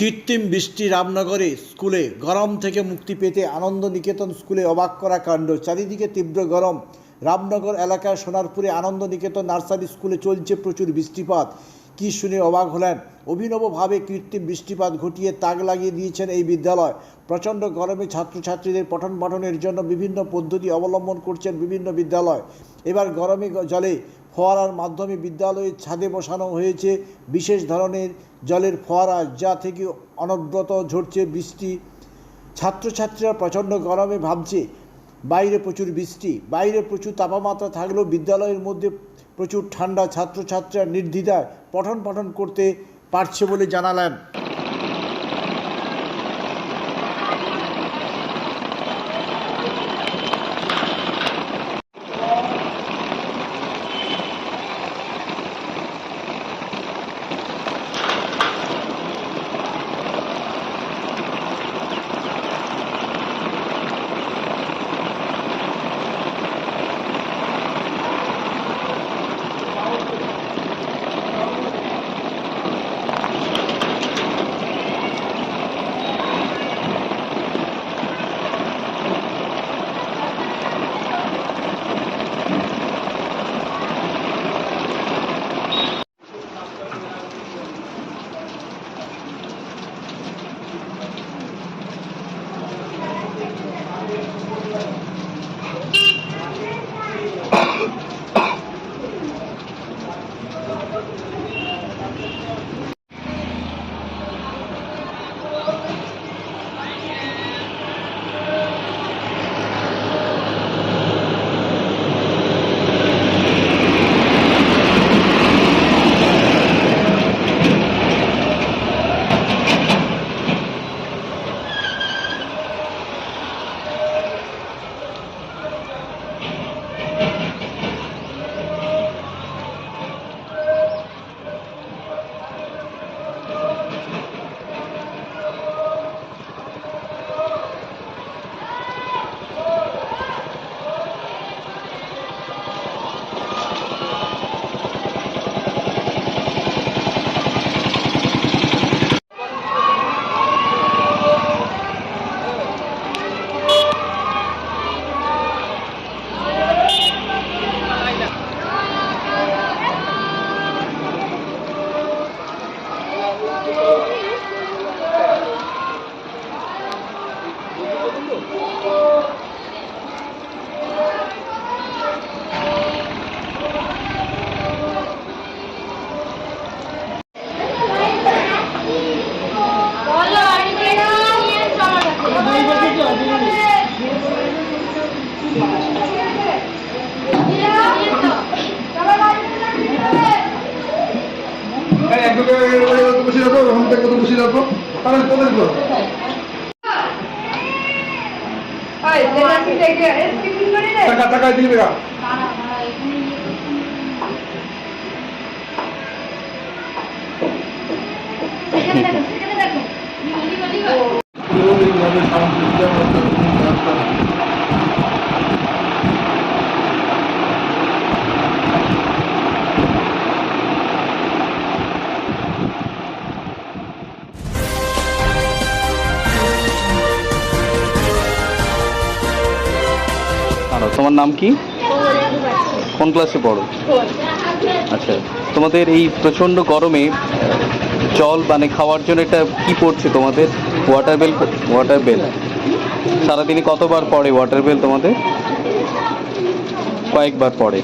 কৃত্রিম বৃষ্টি রামনগরে স্কুলে গরম থেকে মুক্তি পেতে আনন্দ নিকেতন স্কুলে অবাক করা কাণ্ড। চারিদিকে তীব্র গরম। রামনগর এলাকার সোনারপুরে আনন্দ নিকেতন নার্সারি স্কুলে চলছে প্রচুর বৃষ্টিপাত। কি শুনে অবাক হলেন? অভিনবভাবে কৃত্রিম বৃষ্টিপাত ঘটিয়ে তাক লাগিয়ে দিয়েছেন এই বিদ্যালয়। প্রচণ্ড গরমে ছাত্রছাত্রীদের পঠন পাঠনের জন্য বিভিন্ন পদ্ধতি অবলম্বন করছেন বিভিন্ন বিদ্যালয়। এবার গরমে জলে ফোয়ারার মাধ্যমে বিদ্যালয়ের ছাদে বসানো হয়েছে বিশেষ ধরনের জলের ফোয়ারা, যা থেকে অনবরত ঝরছে বৃষ্টি। ছাত্রছাত্রীরা প্রচণ্ড গরমে ভাবছে, বাইরে প্রচুর বৃষ্টি, বাইরে প্রচুর তাপমাত্রা থাকলেও বিদ্যালয়ের মধ্যে প্রচুর ঠান্ডা ছাত্রছাত্রীরা নির্দ্বিধায় পঠন পাঠন করতে পারছে বলে জানালেন। ওখান থেকে কত বসে রাখো তাহলে কত দিব টাকা টাকা দিয়ে বেরা তোমার নাম কি? কোন ক্লাসে পড়ো? আচ্ছা তোমাদের এই প্রচণ্ড গরমে জল মানে খাওয়ার জন্য এটা কি পড়ছে তোমাদের? ওয়াটার বেল ওয়াটার বেল সারাদিনে কতবার পড়ে ওয়াটার বেল তোমাদের? কয়েকবার পড়ে।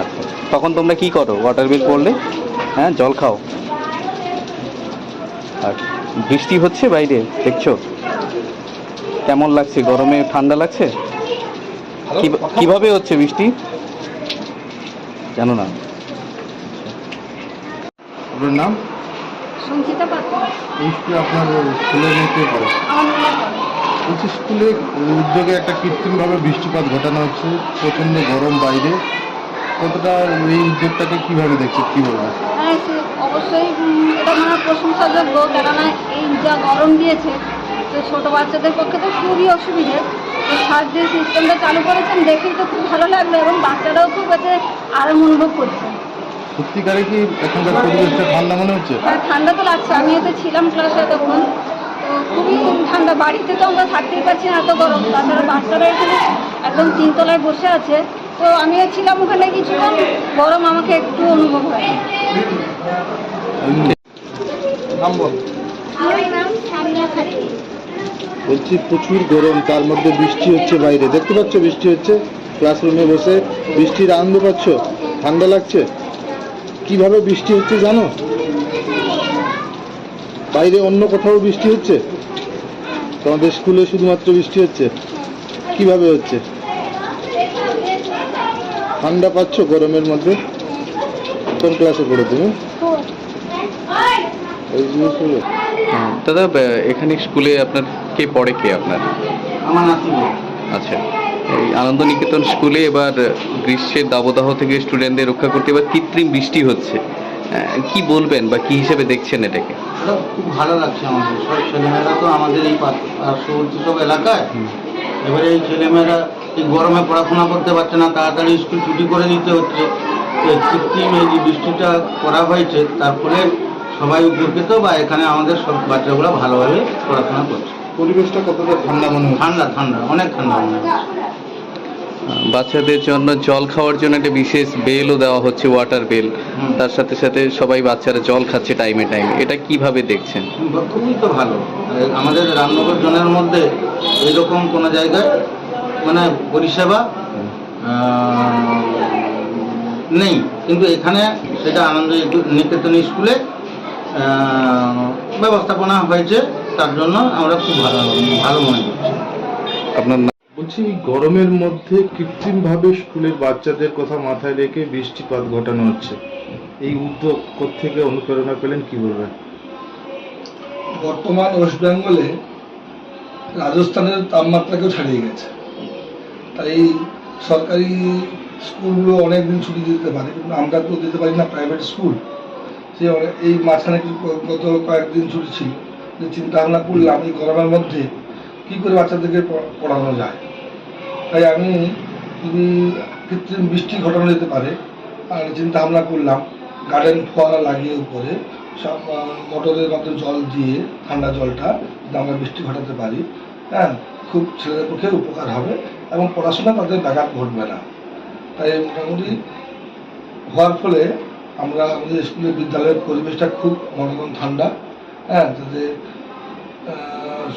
আচ্ছা তখন তোমরা কি করো? ওয়াটার বেল পড়লে? হ্যাঁ জল খাও। আর বৃষ্টি হচ্ছে বাইরে, দেখছ? কেমন লাগছে? গরমে ঠান্ডা লাগছে? কীভাবে হচ্ছে বৃষ্টি? জানো না। আপনার নাম? সঞ্চিতা পাত্র। এই স্কুলে আপনার স্কুলের মধ্যে পড়ে আমার নাম পাত্র। বলছি স্কুলে উদ্যোগে একটা কৃত্রিমভাবে বৃষ্টিপাত ঘটানো হচ্ছে। প্রচণ্ড গরম বাইরে। কতটা এই উদ্যোগটাকে কীভাবে দেখছে কি বলবেন হ্যাঁ অবশ্যই এটা মানে প্রশংসাযোগ্য। কেননা এই যা গরম দিয়েছে তো ছোটো বাচ্চাদের পক্ষে তো খুবই অসুবিধে। স্যার যে সিস্টেমটা চালু করেছেন দেখেই তো খুব ভালো লাগল এবং বাচ্চারাও খুব এতে আরাম অনুভব করছে। সত্যিকারে কি এখানকার পরিবেশটা ঠান্ডা মনে হচ্ছে? হ্যাঁ ঠান্ডা তো লাগছে। আমি তো ছিলাম ক্লাসে তখন। তো খুবই ঠান্ডা। বাড়িতে তো আমরা থাকতেই পারছি না এত গরম। তাছাড়া বাচ্চারা এখানে একদম তিনতলায় বসে আছে। তো আমিও ছিলাম ওখানে কিছুক্ষণ। গরম আমাকে একটু অনুভব হয়। আমার নাম সামিয়া খাতুন। বলছি প্রচুর গরম তার মধ্যে বৃষ্টি হচ্ছে বাইরে। দেখতে পাচ্ছ বৃষ্টি হচ্ছে ক্লাসরুমে বসে। বৃষ্টির আনন্দ পাচ্ছ? ঠান্ডা লাগছে? কীভাবে বৃষ্টি হচ্ছে জানো? বাইরে অন্য কোথাও বৃষ্টি হচ্ছে? তোমাদের স্কুলে শুধুমাত্র বৃষ্টি হচ্ছে। কীভাবে হচ্ছে? ঠান্ডা পাচ্ছ গরমের মধ্যে? কোন ক্লাসে পড়ো তুমি? এই জিনিসগুলো। হুম, দাদা এখানে স্কুলে আপনার কে পড়ে কে আপনার? আমার আচ্ছা এই আনন্দ নিকেতন স্কুলে এবার গ্রীষ্মের দাবদাহ থেকে স্টুডেন্টদের রক্ষা করতে এবার কৃত্রিম বৃষ্টি হচ্ছে। কি বলবেন বা কি হিসেবে দেখছেন এটাকে? এটা খুব ভালো লাগছে আমাদের। সব ছেলেমেয়েরা তো আমাদের এই পার্শ্ববর্তী সব এলাকায় এবারে এই ছেলেমেয়েরা এই গরমে পড়াশোনা করতে পারছে না তাড়াতাড়ি স্কুল ছুটি করে দিতে হচ্ছে। এই কৃত্রিম এই যে বৃষ্টিটা করা হয়েছে তার ফলে সবাই উপকৃত বা এখানে আমাদের সব বাচ্চাগুলো ভালোভাবে পড়াশোনা করছে। পরিবেশটা কতটা ঠান্ডা মনে হচ্ছে? ঠান্ডা ঠান্ডা অনেক ঠান্ডা মনে বাচ্চাদের জন্য জল খাওয়ার জন্য একটা বিশেষ বেলও দেওয়া হচ্ছে ওয়াটার বেল তার সাথে সাথে সবাই বাচ্চারা জল খাচ্ছে টাইমে টাইমে এটা কীভাবে দেখছেন? খুবই তো ভালো। আমাদের রামনগর জনের মধ্যে এরকম কোনো জায়গায় মানে পরিষেবা নেই। কিন্তু এখানে সেটা আনন্দ নিকেতন স্কুলে ব্যবস্থাপনা হয়েছে তার জন্য আমরা খুব ভালো ভালো মনে করছি। আপনার বলছি গরমের মধ্যে কৃত্রিমভাবে স্কুলের বাচ্চাদের কথা মাথায় রেখে বৃষ্টিপাত ঘটানো হচ্ছে। এই উদ্যোগ থেকে অনুপ্রেরণা পেলেন কি বলবেন? বর্তমান ওয়েস্ট বেঙ্গলে রাজস্থানের তাপমাত্রাকেও ছাড়িয়ে গেছে। তাই এই সরকারি স্কুলগুলো অনেক দিন ছুটি দিতে পারে কিন্তু আমরা তো দিতে পারি না প্রাইভেট স্কুল। সে এই মাঝখানে গত কয়েকদিন ছুটি ছিল, যে চিন্তা ভাবনা করলাম এই গরমের মধ্যে কী করে বাচ্চাদেরকে পড়ানো যায়। তাই আমি যদি কৃত্রিম বৃষ্টি ঘটানো যেতে পারে আর চিন্তা ভাবনা করলাম গার্ডেন ফোয়ারা লাগিয়ে উপরে সব মোটরের মাধ্যমে জল দিয়ে ঠান্ডা জলটা যদি আমরা বৃষ্টি ঘটাতে পারি হ্যাঁ খুব ছেলেদের পক্ষে উপকার হবে এবং পড়াশোনা তাদের ব্যাঘাত ঘটবে না। তাই মোটামুটি হওয়ার ফলে আমরা আমাদের স্কুলের বিদ্যালয়ের পরিবেশটা খুব মনোরম ঠান্ডা হ্যাঁ যাতে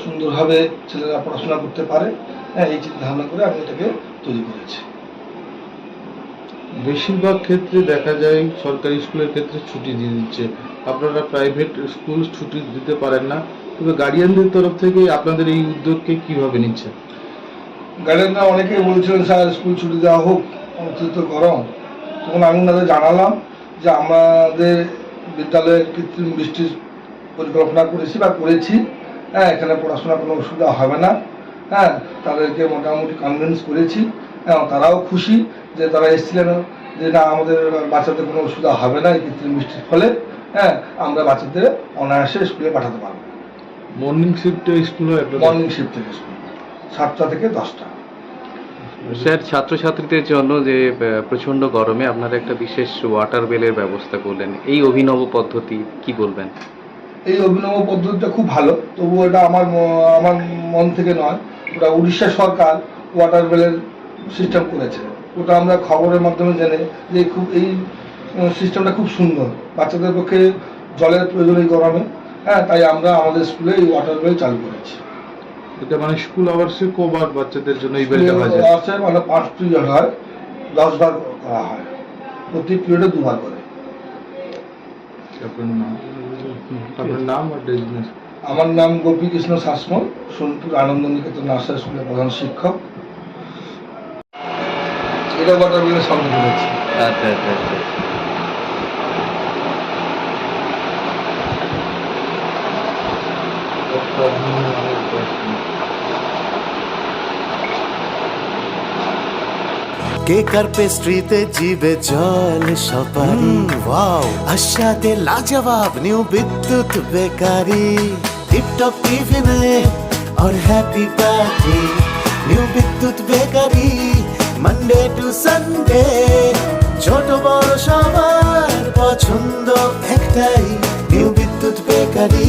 সুন্দরভাবে ছেলেরা পড়াশোনা করতে পারে হ্যাঁ এই চিন্তা ভাবনা করে আমি এটাকে তৈরি করেছি। বেশিরভাগ ক্ষেত্রে দেখা যায় সরকারি স্কুলের ক্ষেত্রে ছুটি দিয়ে দিচ্ছে। আপনারা প্রাইভেট স্কুল ছুটি দিতে পারেন না। তবে গার্ডিয়ানদের তরফ থেকে আপনাদের এই উদ্যোগকে কীভাবে নিচ্ছে গার্ডেনরা অনেকেই বলছিলেন স্যার স্কুল ছুটি দেওয়া হোক অতিরিক্ত গরম। তখন আমি ওনাদের জানালাম যে আমাদের বিদ্যালয়ের কৃত্রিম বৃষ্টির পরিকল্পনা করেছি বা করেছি হ্যাঁ এখানে পড়াশোনার কোনো অসুবিধা হবে না হ্যাঁ তাদেরকে মোটামুটি কনভিন্স করেছি হ্যাঁ তারাও খুশি যে তারা এসেছিলেন যে না আমাদের বাচ্চাদের কোনো অসুবিধা হবে না এই কৃত্রিম বৃষ্টির ফলে হ্যাঁ আমরা বাচ্চাদের অনায়াসে স্কুলে পাঠাতে পারব মর্নিং শিফটে স্কুল হয়? মর্নিং শিফট থেকে স্কুল সাতটা থেকে দশটা স্যার ছাত্রছাত্রীদের জন্য যে আহ, প্রচণ্ড গরমে আপনারা একটা বিশেষ ওয়াটার বেলের ব্যবস্থা করলেন এই অভিনব পদ্ধতি কি বলবেন? এই অভিনব পদ্ধতিটা খুব ভালো তবুও এটা আমার আমার মন থেকে নয়। ওটা উড়িষ্যা সরকার ওয়াটার বেলের সিস্টেম করেছে। ওটা আমরা খবরের মাধ্যমে জেনে যে খুব এই সিস্টেমটা খুব সুন্দর। বাচ্চাদের পক্ষে জলের প্রয়োজন এই গরমে। হ্যাঁ তাই আমরা আমাদের স্কুলে এই ওয়াটার বেল চালু করেছি। এটা মানে স্কুল আওয়ার্সে কবার বাচ্চাদের জন্য এই বেলটা বাজে আছে মানে পাঁচ পিরিয়ড হয় দশ বার করা হয়। প্রতি পিরিয়ডে দুবার করে। আপনার নাম? আপনার নাম আর ডেজিগনেশন আমার নাম গোপীকৃষ্ণ শাসমল সোনপুর আনন্দ নিকেতন নার্সারি স্কুলের প্রধান শিক্ষক। এটা ওয়াটার বেলের শব্দ করেছি। আচ্ছা আচ্ছা আচ্ছা। কেক আর পেস্ট্রিতে জিবে জল সপারি ওয়াও আশাতে লাজবাব নিউ বিদ্যুৎ বেকারি টিপটপ টিফিনে और happy party new Vidyut bakery Monday to Sunday ছোট বড় সবার পছন্দ একটাই নিউ বিদ্যুৎ বেকারি